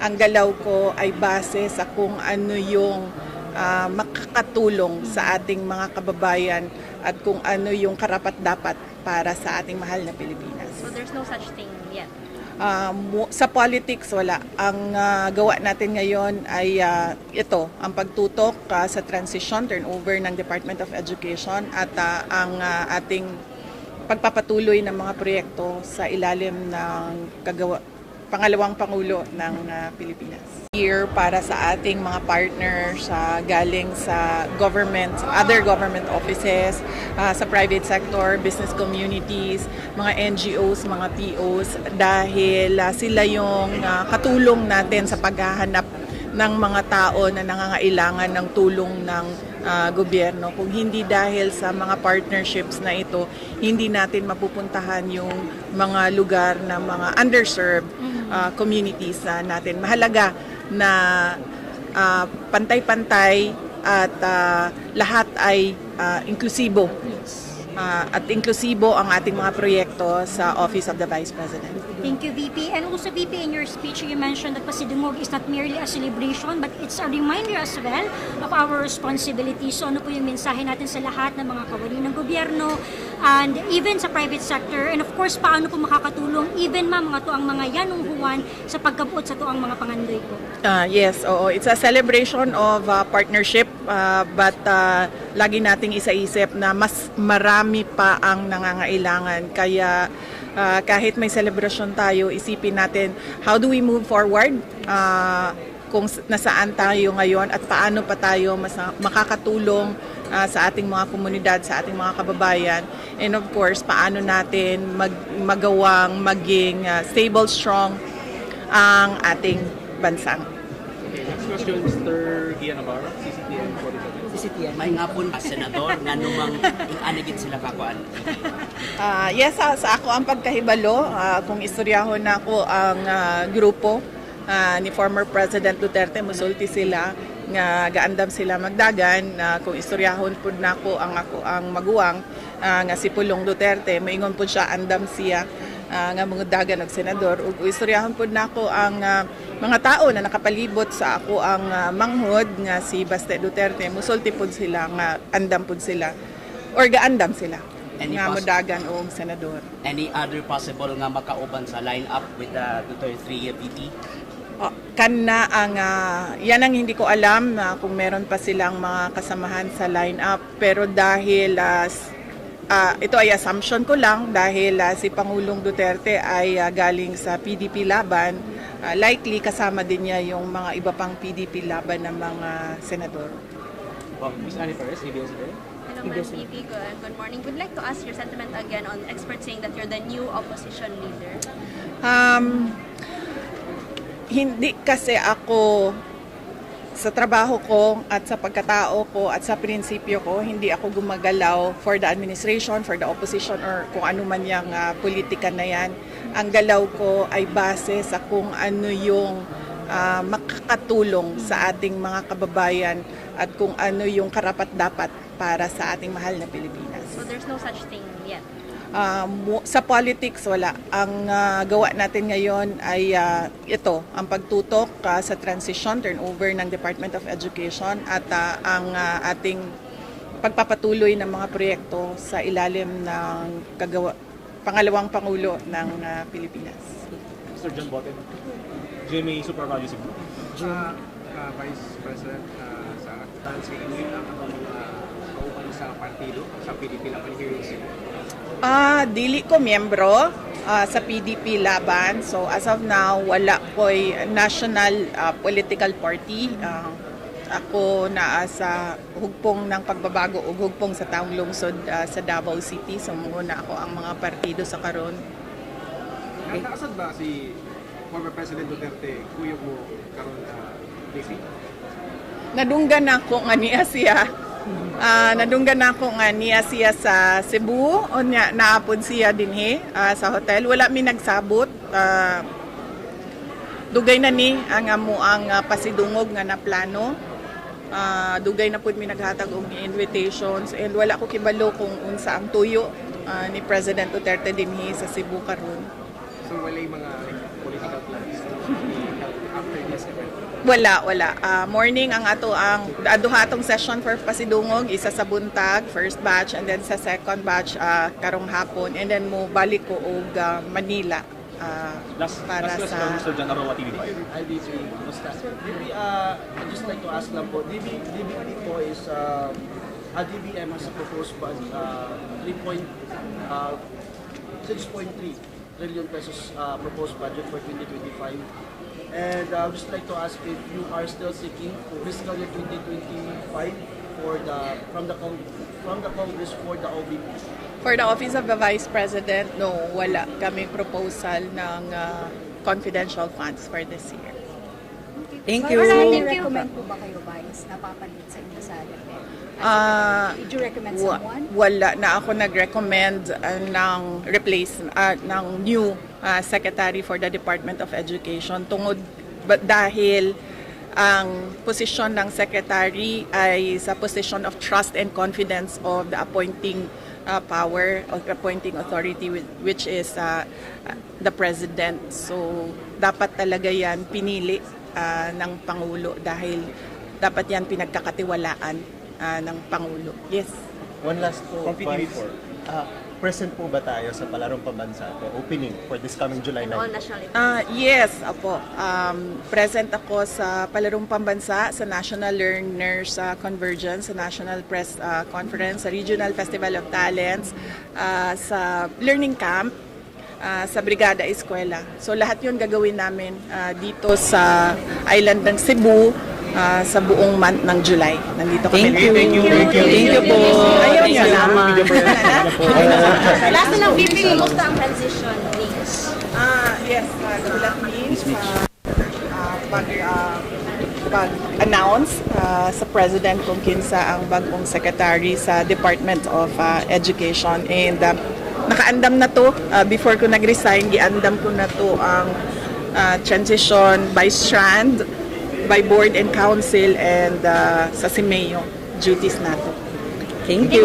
ang galaw ko ay base sa kung ano yung ah, makakatulong sa ating mga kababayan at kung ano yung karapat-dapat para sa ating mahal na Pilipinas. So there's no such thing yet. Mo- sa politics, wala. Ang ah, gawa natin ngayon ay ah, ito, ang pagtutok ah, sa transition, turnover ng Department of Education at ah, ang ah, ating pagpapatuloy ng mga proyekto sa ilalim ng kagawa, pangalawang Pangulo ng ah, Pilipinas. Year para sa ating mga partners sa galing sa government, other government offices, ah, sa private sector, business communities, mga NGOs, mga POs dahil ah, sila yung ah, katulong natin sa paghahanap ng mga tao na nangangailangan ng tulong ng ah, gobyerno. Kung hindi dahil sa mga partnerships na ito, hindi natin mapupuntahan yung mga lugar na mga underserved ah, communities na natin. Mahalaga na ah, pantay-pantay at ah, lahat ay ah, inklusibo. Ah, at inklusibo ang ating mga proyekto sa Office of the Vice President. Thank you, VP. And also, VP, in your speech, you mentioned that Pasidungog is not merely a celebration, but it's a reminder as well of our responsibility. So, ano po yung mensahe natin sa lahat ng mga kawani ng gobyerno and even sa private sector? And of course, paano po makakatulong even ma mga to ang mga yanunghuan sa pagkabuot sa to ang mga pangandoy po? Ah, yes, oo. It's a celebration of uh, partnership uh, but uh, lagi nating isaisip na mas marami pa ang nangangailangan. Kaya uh, kahit may celebration tayo, isipin natin how do we move forward? Ah, kung nasaan tayo ngayon at paano pa tayo mas makakatulong ah, sa ating mga komunidad, sa ating mga kababayan. And of course, paano natin mag, magawang maging ah, stable, strong ang ating bansang. Next question, Mr. Gian Navarro, CCTN 47. May nga po Senador, nga numang inanigit sila kakuan. Ah, yes, sa, sa ako ang pagkahibalo, ah, kung istoryahon na ako ang ah, grupo ah, ni former President Duterte, musulti sila, nga gaandam sila magdagan, na kung istoryahon po na ako ang ako ang maguwang, ah, nga si Pulong Duterte, maingon po siya, andam siya, ah, nga mga dagan og senador, ug istoryahon po na ako ang ah, mga tao na nakapalibot sa ako ang ah, manghod, nga si Baste Duterte, musulti po sila, nga andam po sila, or gaandam sila Any nga modagan og senador. Any other possible nga makauban sa line-up with the Duterte 3 VP? Oh, kan na ang ah, yan ang hindi ko alam na kung meron pa silang mga kasamahan sa lineup pero dahil ah, s- ah, ito ay assumption ko lang dahil ah, si Pangulong Duterte ay ah, galing sa PDP laban ah, likely kasama din niya yung mga iba pang PDP laban ng mga senador. Well, Ms. Annie Perez, ABS-CBN. Hello, Ma'am VP. Good, good morning. Would like to ask your sentiment again on experts saying that you're the new opposition leader. Um, hindi kasi ako sa trabaho ko at sa pagkatao ko at sa prinsipyo ko, hindi ako gumagalaw for the administration, for the opposition or kung ano man yung ah, politika na yan. Ang galaw ko ay base sa kung ano yung ah, makakatulong sa ating mga kababayan at kung ano yung karapat-dapat para sa ating mahal na Pilipinas. So there's no such thing yet. Mo- sa politics wala. Ang ah, gawa natin ngayon ay ah, ito, ang pagtutok ah, sa transition, turnover ng Department of Education at ah, ang ah, ating pagpapatuloy ng mga proyekto sa ilalim ng kagawa, pangalawang Pangulo ng ah, Pilipinas. Mr. John Boten, GMA Super Value Cebu. uh, uh, Vice President uh, sa Tansi, inulit ang mga kauban sa partido sa PDP Laban hearings. Ah, dili ko miyembro ah, sa PDP laban. So as of now, wala ko'y national ah, political party. Ah, ako naa sa hugpong ng pagbabago o hugpong sa taong lungsod ah, sa Davao City. So muna ako ang mga partido sa karon. Nakasad ba si former President Duterte, kuyog mo karon na VP? Nadunggan ako nga niya siya. Ah, nadunggan ako nga niya siya sa Cebu o niya naapod siya dinhi ah, sa hotel. Wala mi nagsabot. Ah, dugay na ni ang amo ang ah, pasidungog nga na plano. Ah, dugay na pud mi naghatag og invitations and wala ko kibalo kung unsa ang tuyo ah, ni President Duterte dinhi sa Cebu karon. So walay mga like, political plans after this Wala, wala. Ah, morning ang ato ang aduha atong session for pasidungog isa sa buntag first batch and then sa second batch ah, karong hapon and then mo balik ko og ah, Manila ah, Last, para last sa question, Mr. John Aroa, TV5. IDP, basta. DB, uh, I'd just like to ask lang po, DB, DBP po is, uh, uh, DBM has proposed budget, uh, 3 point, uh, 6.3 trillion pesos uh, proposed budget for 2025. And uh, I'd just like to ask if you are still seeking fiscal year 2025 for the, from the, from the Congress for the OBP. For the Office of the Vice President, no, wala kami proposal ng ah, confidential funds for this year. Thank you. May thank you. recommend po ba kayo, Vice, na papalit sa inyo sa DepEd? Ah, Did you recommend someone? wala na ako nag-recommend ah, ng replace ah, ng new ah, secretary for the Department of Education tungod ba- dahil ang posisyon ng secretary ay sa position of trust and confidence of the appointing ah, power of appointing authority whi- which is ah, the president so dapat talaga yan pinili ah, ng pangulo dahil dapat yan pinagkakatiwalaan ah, ng pangulo yes One last po. From PTV4. Vice. Ah, present po ba tayo sa Palarong Pambansa po? Opening for this coming July And all 9? national events. Ah, yes, apo. Um, present ako sa Palarong Pambansa, sa National Learners ah, Convergence, sa National Press ah, Conference, sa Regional Festival of Talents, ah, sa Learning Camp, ah, sa Brigada Eskwela. So lahat yun gagawin namin ah, dito sa island ng Cebu ah, sa buong month ng July. Nandito kami. Thank you. Thank you. Thank you. Thank you po. Ayun, yun. Salamat. Last na lang, VP, kumusta ang transition days? Ah, yes, uh, Gulat means uh, uh, pag, uh, pag-announce uh, sa President kung kinsa ang bagong secretary sa Department of uh, Education and uh, nakaandam na to uh, before ko nag-resign giandam ko na to ang uh, transition by strand by board and council and uh, sa CIMEO duties nato. Thank you.